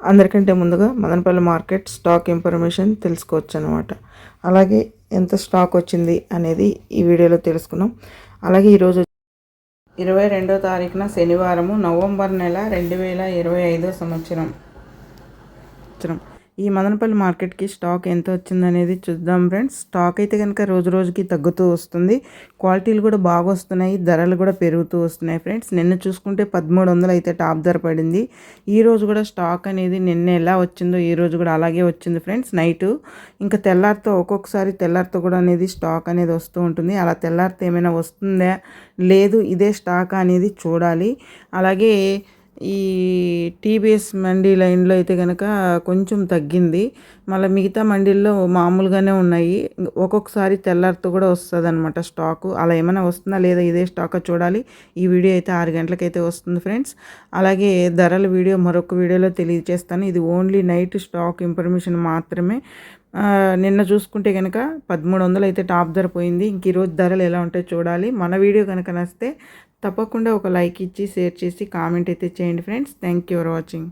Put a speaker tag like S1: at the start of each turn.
S1: అందరికంటే ముందుగా Madanapalle market stock information తెలుసుకోవచ్చు అనమాట అలాగే ఎంత స్టాక్ వచ్చింది అనేది ఈ వీడియోలో తెలుసుకున్నాం. అలాగే ఈరోజు ఇరవై రెండో తారీఖున శనివారము నవంబర్ నెల రెండు వేల ఇరవై ఐదో సంవత్సరం. సంవత్సరం. ఈ మదనపల్లి మార్కెట్కి స్టాక్ ఎంత వచ్చిందనేది చూద్దాం ఫ్రెండ్స్. స్టాక్ అయితే కనుక రోజు రోజుకి తగ్గుతూ వస్తుంది. క్వాలిటీలు కూడా బాగా వస్తున్నాయి. ధరలు కూడా పెరుగుతూ వస్తున్నాయి ఫ్రెండ్స్. నిన్న చూసుకుంటే పదమూడు వందలు అయితే టాప్ ధర పడింది. ఈ రోజు కూడా స్టాక్ అనేది నిన్న ఎలా వచ్చిందో ఈ రోజు కూడా అలాగే వచ్చింది ఫ్రెండ్స్. నైట్ ఇంకా తెల్లారితో ఒక్కొక్కసారి తెల్లారితో కూడా అనేది స్టాక్ అనేది వస్తూ ఉంటుంది. అలా తెల్లారితో ఏమైనా వస్తుందా? లేదు ఇదే స్టాక్ అనేది చూడాలి. అలాగే ఈ టీబీఎస్ మండీ లైన్లో అయితే కనుక కొంచెం తగ్గింది. మళ్ళీ మిగతా మండీల్లో మామూలుగానే ఉన్నాయి. ఒక్కొక్కసారి తెల్లారితో కూడా వస్తుంది అనమాట స్టాకు. అలా ఏమైనా వస్తుందా లేదా ఇదే స్టాక్ చూడాలి. ఈ వీడియో అయితే ఆరు గంటలకైతే వస్తుంది ఫ్రెండ్స్. అలాగే ధరల వీడియో మరొక వీడియోలో తెలియజేస్తాను. ఇది ఓన్లీ నైట్ స్టాక్ ఇన్ఫర్మేషన్ మాత్రమే. నిన్న చూసుకుంటే కనుక పదమూడు వందలు అయితే టాప్ ధర పోయింది. ఇంక ఈరోజు ధరలు ఎలా ఉంటాయో చూడాలి. మన వీడియో కనుక నచ్చితే తప్పకుండా ఒక లైక్ ఇచ్చి షేర్ చేసి కామెంట్ అయితే చేయండి friends. Thank you for watching.